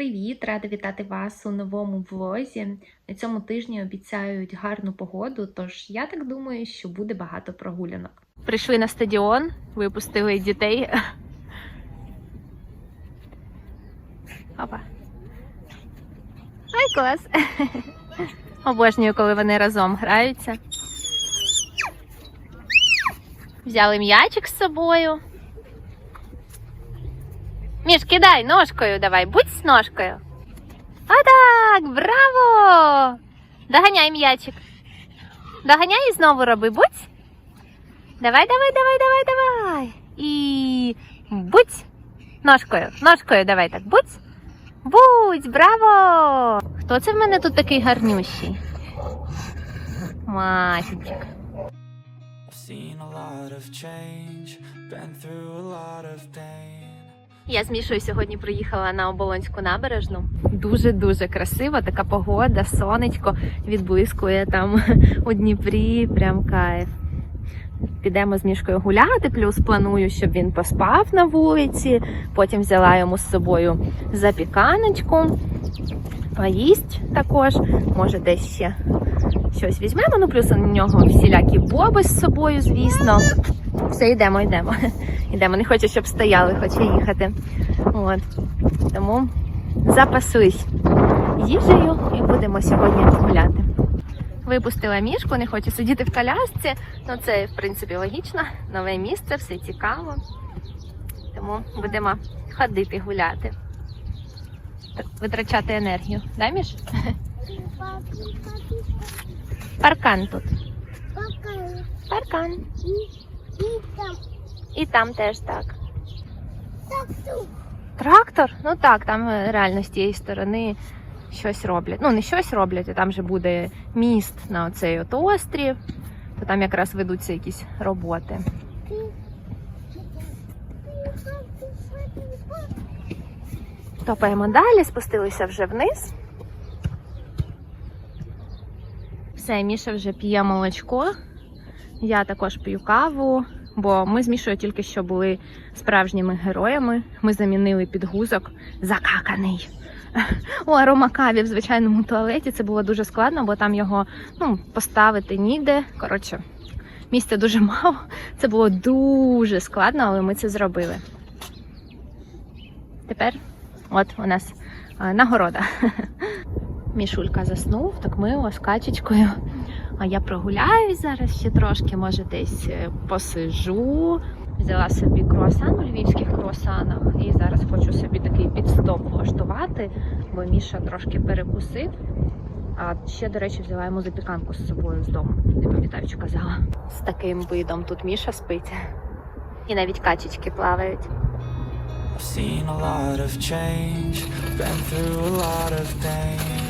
Привіт! Рада вітати вас у новому влозі. На цьому тижні обіцяють гарну погоду, тож я так думаю, що буде багато прогулянок. Прийшли на стадіон, випустили дітей. Опа. Ай, клас! Обожнюю, коли вони разом граються. Взяли м'ячик з собою. Міш, кидай ножкою давай, будь з ножкою. А так, браво! Доганяй м'ячик. Доганяй і знову роби, будь. Давай, давай, давай, давай, давай. І будь ножкою. Ножкою давай так. Будь. Будь, браво! Хто це в мене тут такий гарнющий? Масічик. I've seen a lot of change, been through a lot of pain. Я з Мішою сьогодні приїхала на Оболонську набережну. Дуже дуже красиво, така погода, сонечко відблискує там у Дніпрі. Прям кайф. Підемо з мішкою гуляти, плюс планую, щоб він поспав на вулиці. Потім взяла йому з собою запіканочку. Поїсть також, може десь ще щось візьмемо. Ну, плюс у нього всілякі боби з собою, звісно. Все, йдемо, йдемо. Йдемо. Не хочу, щоб стояли, хоче їхати. От. Тому запасусь їжею і будемо сьогодні гуляти. Випустила мішку, не хочу сидіти в колясці. Ну це, в принципі, логічно. Нове місце, все цікаво. Тому будемо ходити гуляти. Витрачати енергію. Да, Міш? Паркан тут. Паркан. І там теж так. Трактор? Ну так, там е, реально з тієї сторони щось роблять. Ну, не щось роблять, а там же буде міст на оцей от острів, то там якраз ведуться якісь роботи. Топаємо далі, спустилися вже вниз. Все, Міша вже п'є молочко. Я також п'ю каву, бо ми з Мішою тільки що були справжніми героями. Ми замінили підгузок закаканий. У аромакаві в звичайному туалеті це було дуже складно, бо там його ну, поставити ніде. Коротше, місця дуже мало. Це було дуже складно, але ми це зробили. Тепер от у нас е, нагорода. Мішулька заснув, так мило з качечкою. А я прогуляюсь зараз ще трошки, може десь е, посижу. Взяла собі круасан у львівських круасанах і зараз хочу собі такий підстоп влаштувати, бо Міша трошки перекусив. А ще, до речі, взяла йому запіканку з собою з дому. Не пам'ятаю, чи казала. З таким видом тут Міша спить. І навіть качечки плавають. I've seen a lot of change, been through a lot of pain.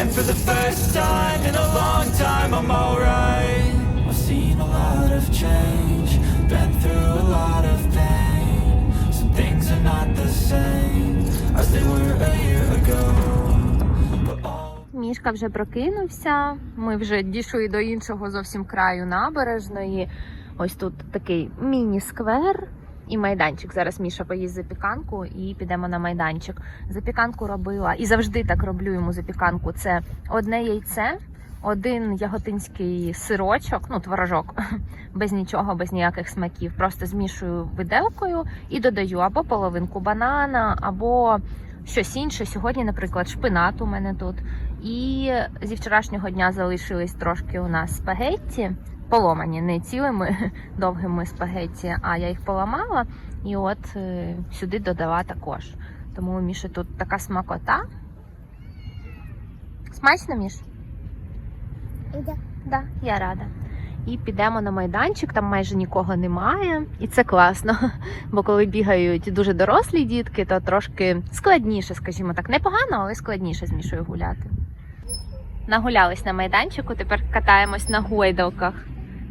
And for the first time in a long time, I'm alright. I've seen a lot of change, been through a lot of pain. Some things are not the same as they were a year ago. Мішка вже прокинувся. Ми вже дійшли до іншого зовсім краю набережної. Ось тут такий міні-сквер і майданчик. Зараз Міша поїсть запіканку і підемо на майданчик. Запіканку робила і завжди так роблю йому запіканку. Це одне яйце, один яготинський сирочок, ну творожок, без нічого, без ніяких смаків. Просто змішую виделкою і додаю або половинку банана, або щось інше. Сьогодні, наприклад, шпинат у мене тут. І зі вчорашнього дня залишились трошки у нас спагетті, поломані, не цілими довгими спагетті, а я їх поламала і от е, сюди додала також. Тому у Міші тут така смакота. Смачно, Міш? Да. Да, я рада. і підемо на майданчик. Там майже нікого немає, і це класно. Бо коли бігають дуже дорослі дітки, то трошки складніше, скажімо так, непогано, але складніше з Мішою гуляти. Нагулялись на майданчику, тепер катаємось на гойдалках.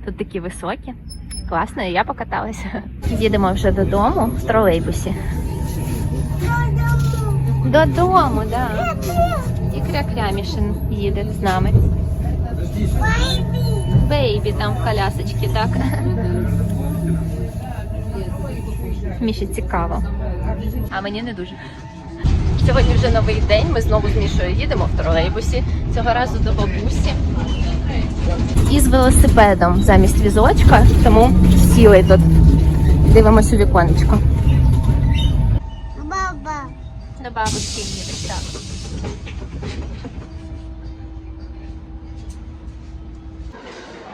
Тут такі високі. Класно, і я покаталася. Їдемо вже додому в тролейбусі. Додому, так. Да. І кря-кря їде з нами. Бейбі там в колясочці, так. Міші цікаво. А мені не дуже. Сьогодні вже новий день. Ми знову з Мішою їдемо в тролейбусі. Цього разу до бабусі. І з велосипедом замість візочка, тому сіли тут. Дивимось у віконечко. Баба. До бабушки їдеш, так.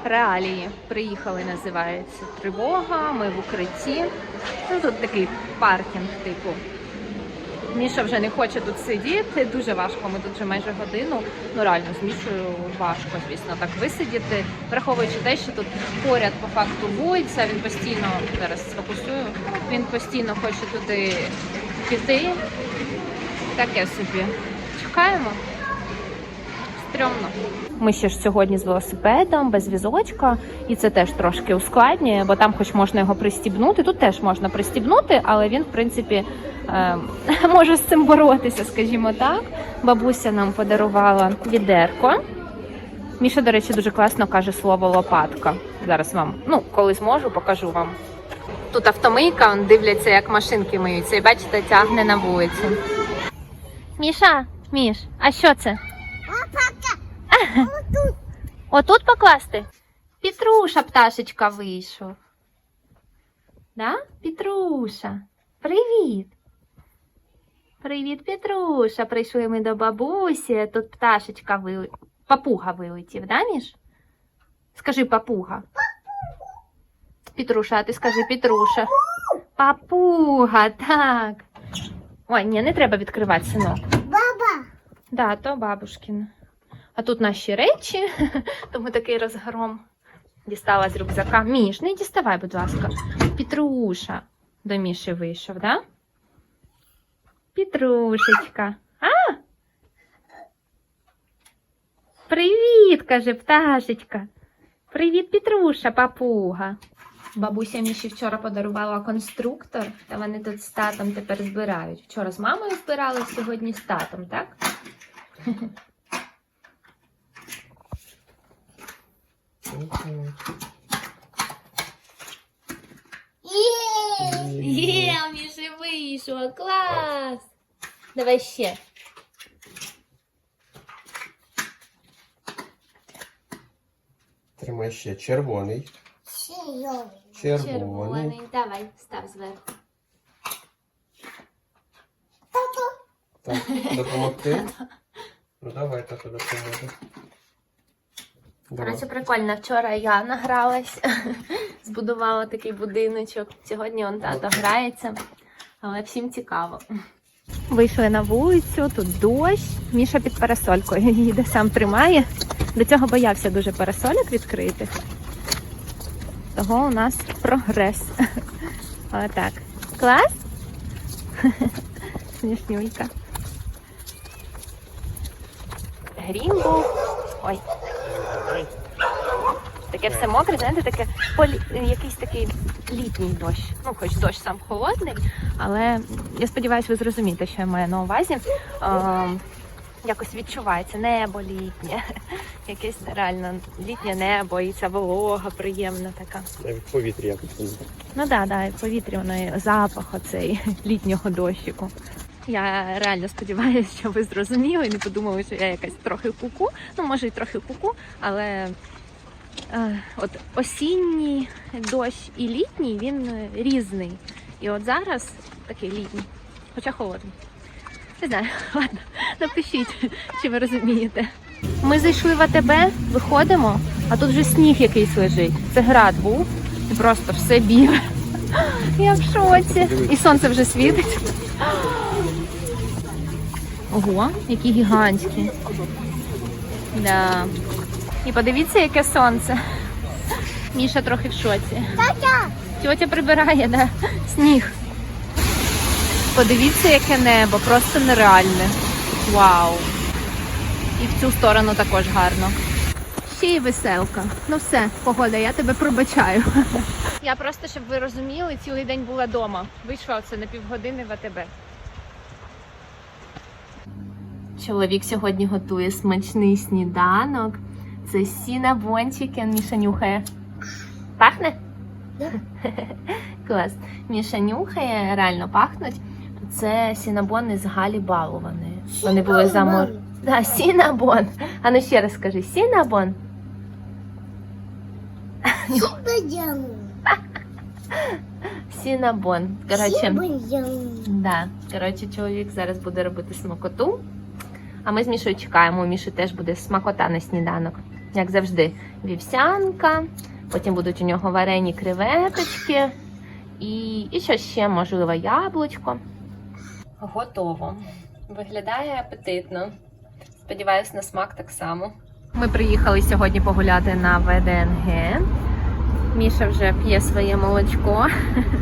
Реалії. Приїхали, називається тривога. Ми в укритті. Ну, тут такий паркінг, типу. Міша вже не хоче тут сидіти. Дуже важко. Ми тут вже майже годину. Ну реально з Мішою важко, звісно, так висидіти. Враховуючи те, що тут поряд по факту вулиця, він постійно зараз сфокусую. Він постійно хоче туди піти. Таке собі. Чекаємо. Стрьомно. Ми ще ж сьогодні з велосипедом, без візочка, і це теж трошки ускладнює, бо там хоч можна його пристібнути. Тут теж можна пристібнути, але він, в принципі, е, може з цим боротися, скажімо так. Бабуся нам подарувала відерко. Міша, до речі, дуже класно каже слово лопатка. Зараз вам, ну, коли зможу, покажу вам. Тут автомийка, он дивляться, як машинки миються, і бачите, тягне на вулицю. Міша, Міш, а що це? Отут покласти? Петруша пташечка вийшов. Да? Петруша. Привіт. Привіт, Петруша. Прийшли ми до бабусі. Тут пташечка вили... Папуга вилетів, да, Міш? Скажи папуга. Петруша, а ти скажи Петруша. Папуга, так. Ой, ні, не треба відкривати, синок. Баба. Да, то бабушкин. А тут наші речі, тому такий розгром. Дістала з рюкзака. Міш, не діставай, будь ласка. Петруша до Міші вийшов, да? Петрушечка. А? Привіт, каже пташечка. Привіт, Петруша, папуга. Бабуся Міші вчора подарувала конструктор, та вони тут з татом тепер збирають. Вчора з мамою збирали, сьогодні з татом, так? Є, у Міші вийшло, клас! Давай ще. Тримай ще червоний. Сиёй. Червоний. Давай, став зверху. Так, допомогти. Ну давай тато допоможе. Коротше, прикольно. Вчора я награлась, збудувала такий будиночок. Сьогодні он тато грається, але всім цікаво. Вийшли на вулицю, тут дощ. Міша під парасолькою їде, сам тримає. До цього боявся дуже парасольок відкритих. Того у нас прогрес. Отак. Клас? Смішнюйка. Грімбо. Ой. Таке все мокре, знаєте, таке полі... якийсь такий літній дощ. Ну, хоч дощ сам холодний, але я сподіваюся, ви зрозумієте, що я маю на увазі. Ем, якось відчувається небо літнє, якесь реально літнє небо, і ця волога приємна така. Навіть повітря якось. Ну да, да, і повітря, воно запах оцей літнього дощику. Я реально сподіваюся, що ви зрозуміли не подумали, що я якась трохи куку. Ну, може, і трохи куку, але от осінній дощ і літній він е, різний. І от зараз такий літній, хоча холодний. Не знаю, ладно, напишіть, чи ви розумієте. Ми зайшли в АТБ, виходимо, а тут вже сніг якийсь лежить. Це град був, і просто все біле. Я в шоці. І сонце вже світить. Ого, які гігантські. Да. І подивіться, яке сонце. Міша трохи в шоці. Тата. Тьотя прибирає, да? Сніг. Подивіться, яке небо, просто нереальне. Вау. І в цю сторону також гарно. Ще й веселка. Ну все, погода, я тебе пробачаю. Я просто, щоб ви розуміли, цілий день була вдома. Вийшла оце на півгодини в АТБ. Чоловік сьогодні готує смачний сніданок. Це сінабончики, Міша нюхає. Пахне? Да. Клас. Міша нюхає, реально пахнуть. Це сінабони з Галі балованої. Вони були замор. Да, сінабон. А ну ще раз скажи, сінабон. Сінабон. Коротше, да. Коротше, чоловік зараз буде робити смакоту. А ми з Мішою чекаємо. У Міші теж буде смакота на сніданок. Як завжди, вівсянка, потім будуть у нього варені креветочки і, і що ще, можливо, яблучко. Готово. Виглядає апетитно. Сподіваюсь, на смак так само. Ми приїхали сьогодні погуляти на ВДНГ. Міша вже п'є своє молочко.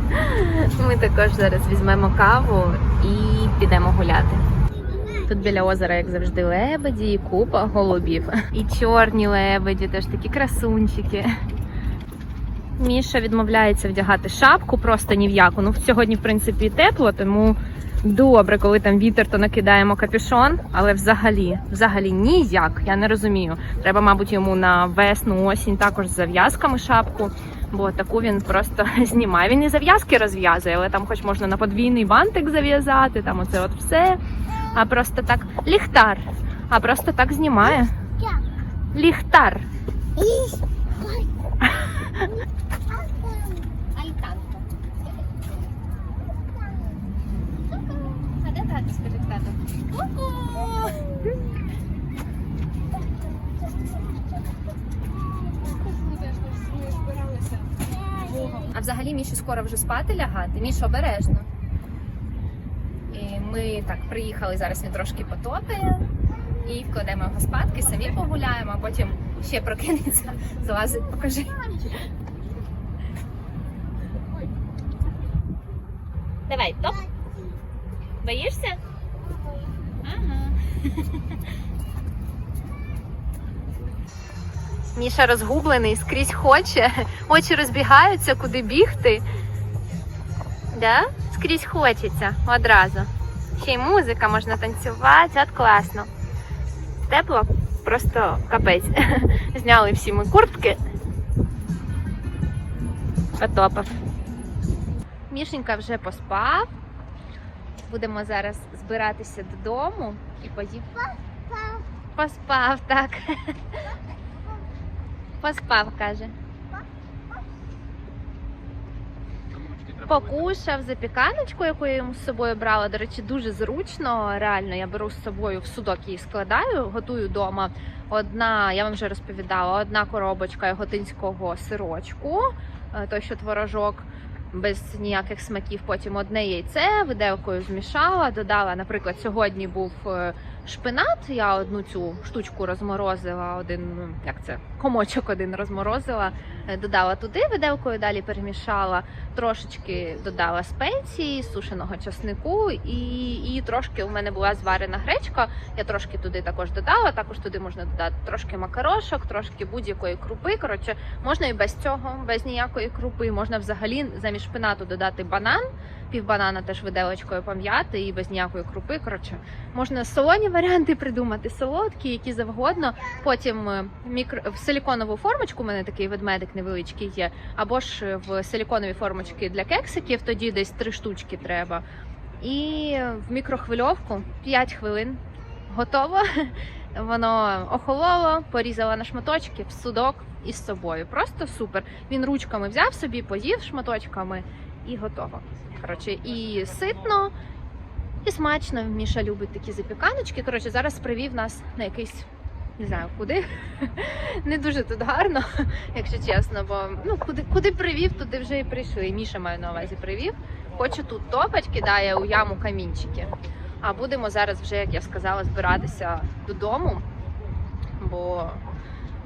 Ми також зараз візьмемо каву і підемо гуляти. Тут біля озера, як завжди, лебеді і купа голубів. І чорні лебеді, теж такі красунчики. Міша відмовляється вдягати шапку, просто ні в яку. Ну, сьогодні, в принципі, тепло, тому добре, коли там вітер, то накидаємо капюшон, але взагалі, взагалі ніяк. Я не розумію. Треба, мабуть, йому на весну, осінь також з зав'язками шапку, бо таку він просто знімає. Він і зав'язки розв'язує, але там хоч можна на подвійний бантик зав'язати, там оце от все. А просто так ліхтар. А просто так знімає. Ліхтар. А взагалі Міші скоро вже спати лягати. Міша обережно. Ми так приїхали, зараз він трошки потопає. І вкладемо його спадки, самі погуляємо, а потім ще прокинеться, залазить, покажи. Давай, топ. Боїшся? Ага. Міша розгублений, скрізь хоче, очі розбігаються, куди бігти. Да? Скрізь хочеться одразу. Ще й музика, можна танцювати, от класно. Тепло, просто капець. Зняли всі ми куртки. Потопав. Мішенька вже поспав. Будемо зараз збиратися додому і поїв. Поспав, так. Поспав, каже. Покушав запіканочку, яку я йому з собою брала. До речі, дуже зручно. Реально, я беру з собою в судок її складаю, готую вдома. Одна, я вам вже розповідала, одна коробочка яготинського сирочку, е, той, що творожок. Без ніяких смаків, потім одне яйце виделкою змішала, додала, наприклад, сьогодні був е, шпинат. Я одну цю штучку розморозила, один ну, як це комочок один розморозила, е, додала туди виделкою, далі перемішала трошечки додала спеції, сушеного часнику, і, і трошки у мене була зварена гречка. Я трошки туди також додала. Також туди можна додати трошки макарошок, трошки будь-якої крупи. Коротше, можна і без цього, без ніякої крупи. Можна взагалі замість шпинату додати банан, пів банана теж виделочкою пом'яти і без ніякої крупи. Коротше, можна солоні варіанти придумати, солодкі, які завгодно. Потім е, мікро в силіконову формочку. У мене такий ведмедик невеличкий є, або ж в силіконові формочки для кексиків, тоді десь три штучки треба. І в мікрохвильовку 5 хвилин готово. Воно охололо, порізала на шматочки в судок із собою. Просто супер. Він ручками взяв собі, поїв шматочками і готово. Коротше, і ситно, і смачно. Міша любить такі запіканочки. Коротше, зараз привів нас на якийсь. Не знаю куди. Не дуже тут гарно, якщо чесно, бо ну куди, куди привів, туди вже і прийшли. Міша маю на увазі привів. Хоче тут топать, кидає у яму камінчики. А будемо зараз вже, як я сказала, збиратися додому, бо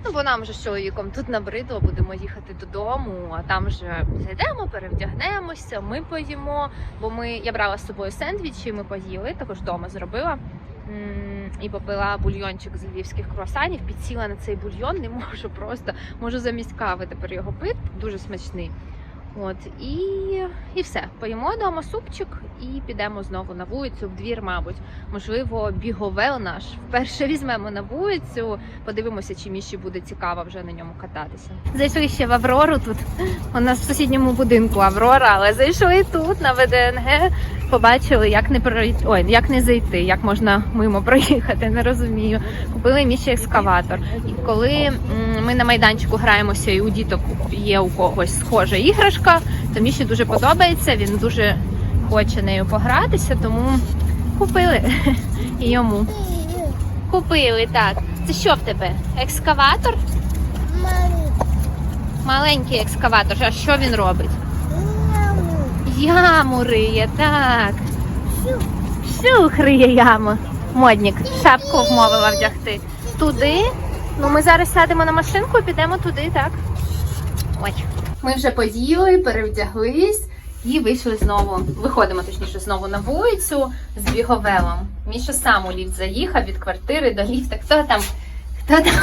Ну, бо нам вже з чоловіком тут набридло, будемо їхати додому, а там вже зайдемо, перевдягнемося, ми поїмо. Бо ми я брала з собою сендвічі, ми поїли, також вдома зробила. І попила бульйончик з львівських круасанів, підсіла на цей бульйон, не можу просто можу замість кави тепер його пити, дуже смачний. От і, і все. Поїмо вдома супчик і підемо знову на вулицю, в двір, мабуть. Можливо, біговел наш вперше візьмемо на вулицю, подивимося, чи Міші буде цікаво вже на ньому кататися. Зайшли ще в Аврору тут. У нас в сусідньому будинку Аврора, але зайшли тут на ВДНГ. Побачили, як не пройти, ой, як не зайти, як можна мимо проїхати, не розумію. Купили Міші екскаватор. І коли ми на майданчику граємося, і у діток є у когось схожа іграшка, то Міші дуже подобається. Він дуже хоче нею погратися, тому купили і йому. Купили так. Це що в тебе? Екскаватор? Маленький екскаватор. А що він робить? Яму риє, так. Шух риє яму. Модник, шапку вмовила вдягти. Туди. Ну, ми зараз сядемо на машинку і підемо туди, так? Ой. Ми вже поїли, перевдяглись і вийшли знову. Виходимо точніше знову на вулицю з біговелом. Міша сам у ліфт заїхав від квартири до ліфта. Хто там? Хто там?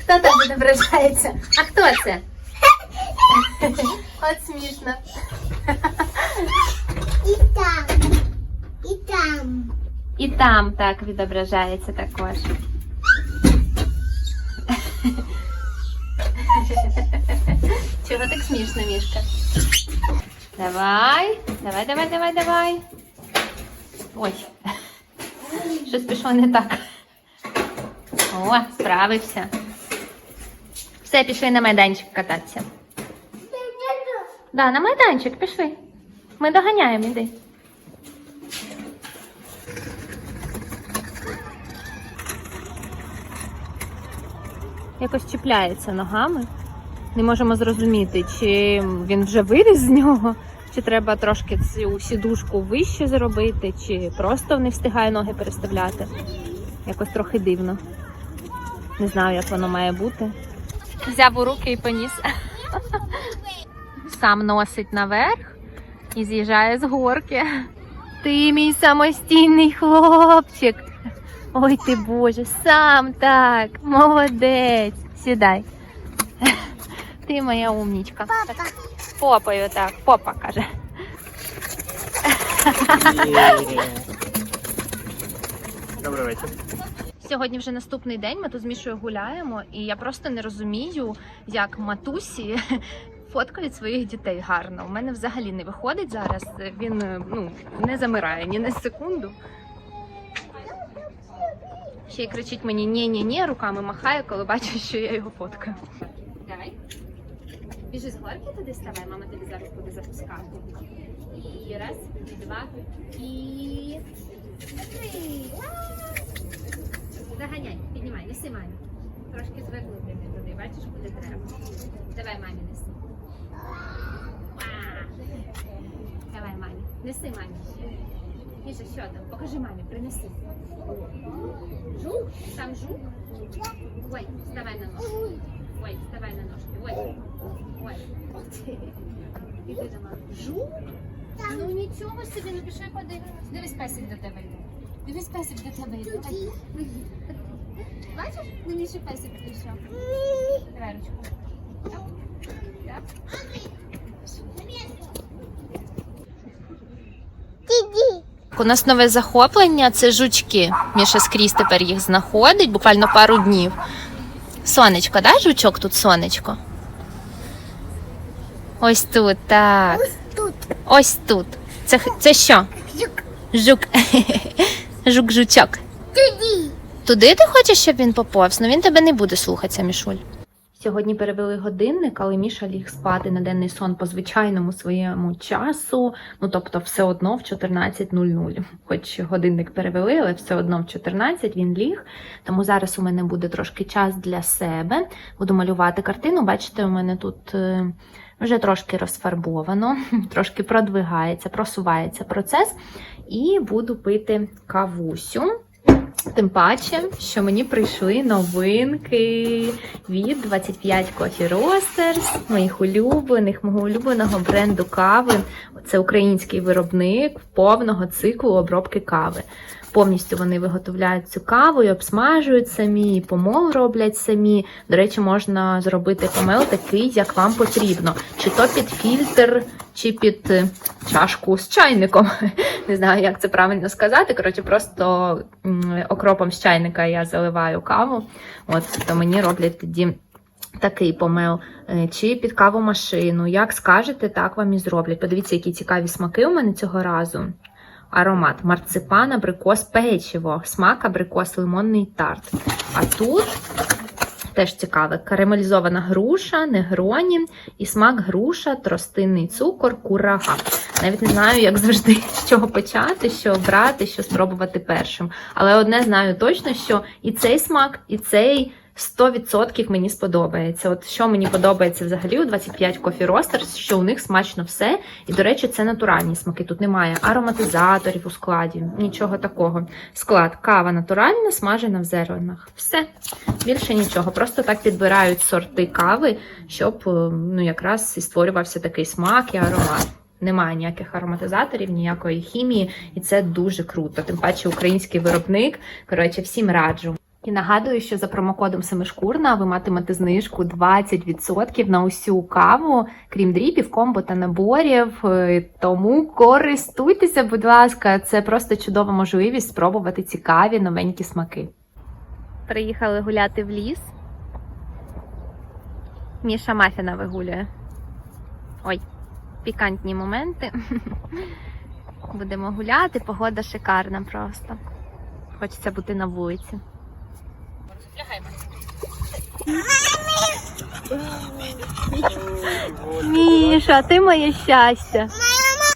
Хто там відображається? А хто це? От смішно. І там. І там. І там так відображається також. Смішно, Мішка? Давай, давай, давай, давай, давай. Ой, щось пішло не так. О, справився. Все, пішли на майданчик кататися. Да, на майданчик пішли. Ми доганяємо, іди. якось чіпляється ногами. Не можемо зрозуміти, чи він вже виліз з нього, чи треба трошки цю сідушку вище зробити, чи просто не встигає ноги переставляти. Якось трохи дивно. Не знаю, як воно має бути. Взяв у руки і поніс. Сам носить наверх і з'їжджає з горки. Ти мій самостійний хлопчик. Ой ти Боже, сам так, молодець. Сідай. Ти моя умнічка. Папа. Попою так, попа каже. Добрий вечір. Сьогодні вже наступний день. Ми тут з Мішою гуляємо, і я просто не розумію, як матусі фоткають своїх дітей гарно. У мене взагалі не виходить зараз. Він е, ну не замирає ні на секунду. Ще й кричить мені ні-ні-ні, руками махає, коли бачить, що я його фоткаю. Біжи з горки туди ставай, мама тобі зараз буде запускати. І раз, і два, і три. Заганяй, піднімай, неси мамі. Трошки звернути туди, бачиш, куди треба. Давай мамі неси. Давай мамі. Неси мамі. Міша, що там? Покажи мамі, принеси. Жук? Там жук? Ой, вставай на ножки. Ой, вставай на ножки. Ой. Жук? Ну нічого собі, ну пішли подивимось. Дивись, песик до тебе йде. Дивись, песик до тебе йде. Бачиш? На Міші песик прийшов. Давай ручку. Так. У нас нове захоплення це жучки. Міша скрізь тепер їх знаходить, буквально пару днів. Сонечко, да, жучок тут сонечко? Ось тут, так. Ось Тут. Ось тут. Це, це що? Жук. Жук. Жук-жучок. Діді. Туди ти хочеш, щоб він поповз? Ну він тебе не буде слухатися, Мішуль. Сьогодні перевели годинник, але Міша ліг спати на денний сон по звичайному своєму часу. Ну тобто, все одно в 14.00. Хоч годинник перевели, але все одно в 14 він ліг. Тому зараз у мене буде трошки час для себе. Буду малювати картину. Бачите, у мене тут е, вже трошки розфарбовано, трошки продвигається, просувається процес. І буду пити кавусю. Тим паче, що мені прийшли новинки від 25 Coffee Roasters, моїх улюблених, мого улюбленого бренду кави. Це український виробник повного циклу обробки кави. Повністю вони виготовляють цю каву і обсмажують самі, і помол роблять самі. До речі, можна зробити помел такий, як вам потрібно. Чи то під фільтр, чи під е, чашку з чайником. Не знаю, як це правильно сказати. Коротше, просто окропом з чайника я заливаю каву. От то мені роблять тоді. Такий помел, Е, чи під кавомашину. Як скажете, так вам і зроблять. Подивіться, які цікаві смаки у мене цього разу. Аромат марципан, абрикос, печиво, смак абрикос, лимонний тарт. А тут теж цікаве: карамелізована груша, негроні і смак груша, тростинний цукор, курага. Навіть не знаю, як завжди, з чого почати, що брати, що спробувати першим. Але одне знаю точно, що і цей смак, і цей 100% мені сподобається. От що мені подобається взагалі у 25 Coffee Roasters, що у них смачно все. І, до речі, це натуральні смаки. Тут немає ароматизаторів у складі, нічого такого. Склад кава натуральна, смажена в зернах. Все. Більше нічого. Просто так підбирають сорти кави, щоб е, ну, якраз і створювався такий смак і аромат. Немає ніяких ароматизаторів, ніякої хімії, і це дуже круто. Тим паче український виробник. Коротше, всім раджу. І нагадую, що за промокодом Семишкурна ви матимете знижку 20% на усю каву, крім дріпів, комбо та наборів. Е, Тому користуйтеся, будь ласка, це просто чудова можливість спробувати цікаві новенькі смаки. Приїхали гуляти в ліс. Міша Мафіна вигулює. Ой, пікантні моменти. Будемо гуляти, погода шикарна просто. Хочеться бути на вулиці лягай, Мамі! Міша, ти моє щастя. Мама!